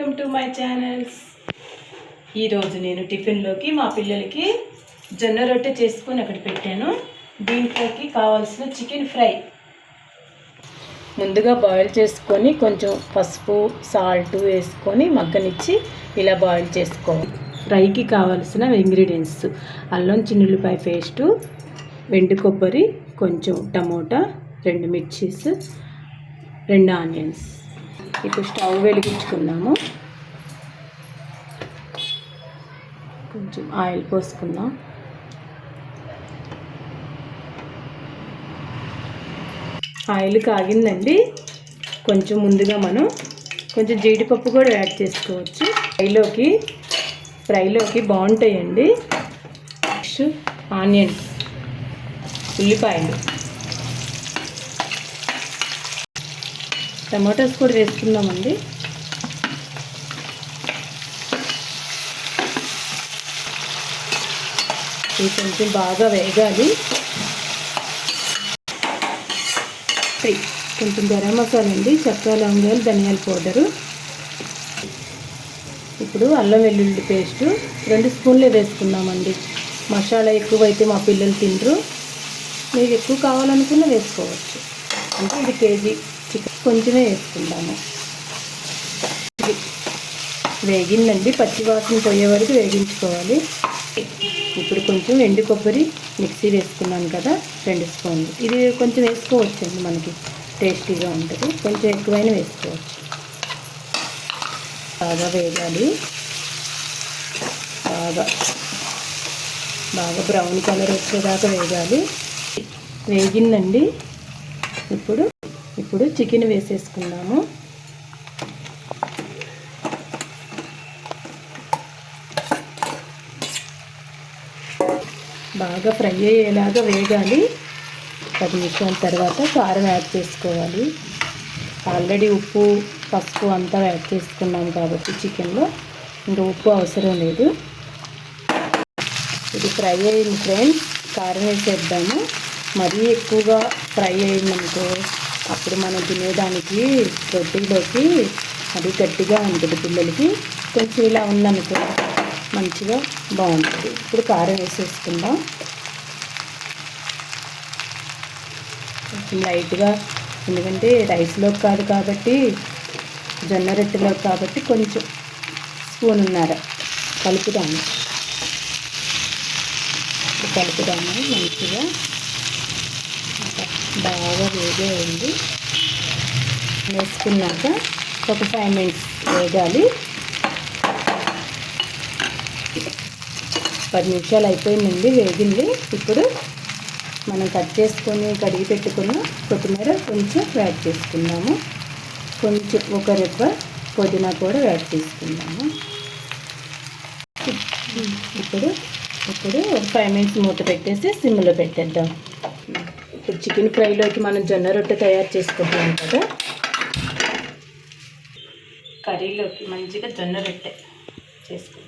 Welcome to my channels ఈరోజు నేను టిఫిన్లోకి మా పిల్లలకి జొన్న రొట్టె చేసుకొని అక్కడ పెట్టాను. దీంట్లోకి కావాల్సిన చికెన్ ఫ్రై. ముందుగా బాయిల్ చేసుకొని కొంచెం పసుపు సాల్ట్ వేసుకొని మగ్గనిచ్చి ఇలా బాయిల్ చేసుకోవాలి. ఫ్రైకి కావాల్సిన ఇంగ్రీడియంట్స్ అల్లం చిన్నుల్లిపాయ పేస్టు వెండి కొబ్బరి కొంచెం టమోటా రెండు మిర్చీస్ రెండు ఆనియన్స్. ఇప్పుడు స్టవ్ వెలిగించుకున్నాము కొంచెం ఆయిల్ పోసుకుందాం. ఆయిల్ కాగిందండి. కొంచెం ముందుగా మనం కొంచెం జీడిపప్పు కూడా యాడ్ చేసుకోవచ్చు. ఫ్రైలోకి ఫ్రైలోకి బాగుంటాయండి. నెక్స్ట్ ఆనియన్ ఉల్లిపాయలు. టమాటోస్ కూడా వేసుకుందామండి. ఇది కొంచెం బాగా వేగాలి. కొంచెం గరం మసాలా అండి చెక్క లవంగాలు ధనియాల పౌడరు. ఇప్పుడు అల్లం వెల్లుల్లి పేస్టు. రెండు స్పూన్లే వేసుకున్నామండి మసాలా ఎక్కువైతే మా పిల్లలు తినరు. మీకు ఎక్కువ కావాలనుకున్న వేసుకోవచ్చు. అంటే ఇది కేజీ చికెన్ కొంచెమే వేసుకుందాము వేగిందండి పచ్చి వాసన పోయే వరకు వేగించుకోవాలి. ఇప్పుడు కొంచెం ఎండు కొబ్బరి మిక్సీ వేసుకున్నాను కదా రెండు స్పూన్లు. ఇది కొంచెం వేసుకోవచ్చండి మనకి టేస్టీగా ఉంటుంది. కొంచెం ఎక్కువైనా వేసుకోవచ్చు. బాగా వేగాలి. బాగా బాగా బ్రౌన్ కలర్ వచ్చేదాకా వేగాలి. వేగిందండి. ఇప్పుడు ఇప్పుడు చికెన్ వేసేసుకుందాము. బాగా ఫ్రై అయ్యేలాగా వేగాలి. పది నిమిషాల తర్వాత కారం యాడ్ చేసుకోవాలి. ఆల్రెడీ ఉప్పు పసుపు అంతా యాడ్ చేసుకున్నాం కాబట్టి చికెన్లో ఇంకా ఉప్పు అవసరం లేదు. ఇది ఫ్రై అయింది ఫ్రెండ్స్. కారం వేసేద్దాము. మరీ ఎక్కువగా ఫ్రై అయిందనుకో అప్పుడు మనం తినేదానికి రొట్టెలోకి అది గట్టిగా ఉంటుంది పిల్లలకి కొంచెం ఇలా ఉందనుకో మంచిగా బాగుంటుంది. ఇప్పుడు కారం వేసేసుకుందాం. కొంచెం లైట్గా ఎందుకంటే రైస్లో కాదు కాబట్టి జొన్న రొట్టెలో కాబట్టి కొంచెం స్పూన్ ఉన్నారు కలుపుదాము. కలుపుదాము మంచిగా బాగా వేగేయండి వేసుకున్నాక ఒక ఫైవ్ మినిట్స్ వేగాలి. పది నిమిషాలు అయిపోయిందండి వేగింది. ఇప్పుడు మనం కట్ చేసుకొని కడిగి పెట్టుకున్న కొత్తిమీర కొంచెం యాడ్ చేసుకుందాము. కొంచెం ఒక రెప్ప పుదీనా కూడా యాడ్ చేసుకుందాము. ఇప్పుడు ఇప్పుడు ఒక ఫైవ్ మినిట్స్ మూత పెట్టేసి సిమ్లో పెట్టేద్దాం. ఇప్పుడు చికెన్ ఫ్రైలోకి మనం జొన్న రొట్టె తయారు చేసుకుంటున్నాం కదా. కర్రీలోకి మంచిగా జొన్న రొట్టె చేసుకుంటాం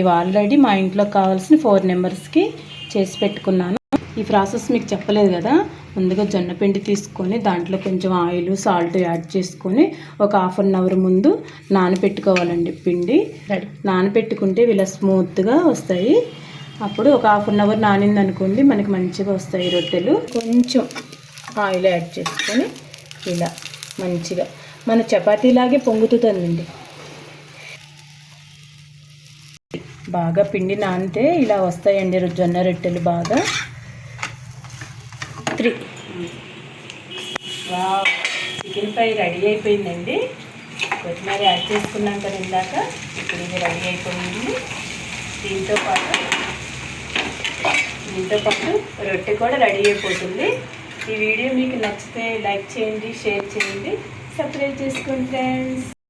ఇవి ఆల్రెడీ మా ఇంట్లో కావాల్సిన ఫోర్ నెంబర్స్కి చేసి పెట్టుకున్నాను. ఈ ప్రాసెస్ మీకు చెప్పలేదు కదా. ముందుగా జొన్న పిండి తీసుకొని దాంట్లో కొంచెం ఆయిల్ సాల్ట్ యాడ్ చేసుకొని ఒక హాఫ్ అన్ అవర్ ముందు నానపెట్టుకోవాలండి పిండి. నానపెట్టుకుంటే ఇలా స్మూత్గా వస్తాయి. అప్పుడు ఒక హాఫ్ అన్ అవర్ నానింది అనుకోండి మనకి మంచిగా వస్తాయి రొట్టెలు. కొంచెం ఆయిల్ యాడ్ చేసుకొని ఇలా మంచిగా మన చపాతీలాగే పొంగుతుందండి. బాగా పిండి నానితే ఇలా వస్తాయండి జొన్న రొట్టెలు బాగా. త్రీ. చికెన్ ఫ్రై రెడీ అయిపోయిందండి. కొత్తిమీర యాడ్ చేసుకున్నాం కదా ఇందాక. ఇప్పుడు ఇది రెడీ అయిపోయింది. దీంతో పాటు దీంతో పాటు రొట్టె కూడా రెడీ అయిపోతుంది. ఈ వీడియో మీకు నచ్చితే లైక్ చేయండి షేర్ చేయండి. సబ్స్క్రైబ్ చేసుకోండి ఫ్రెండ్స్.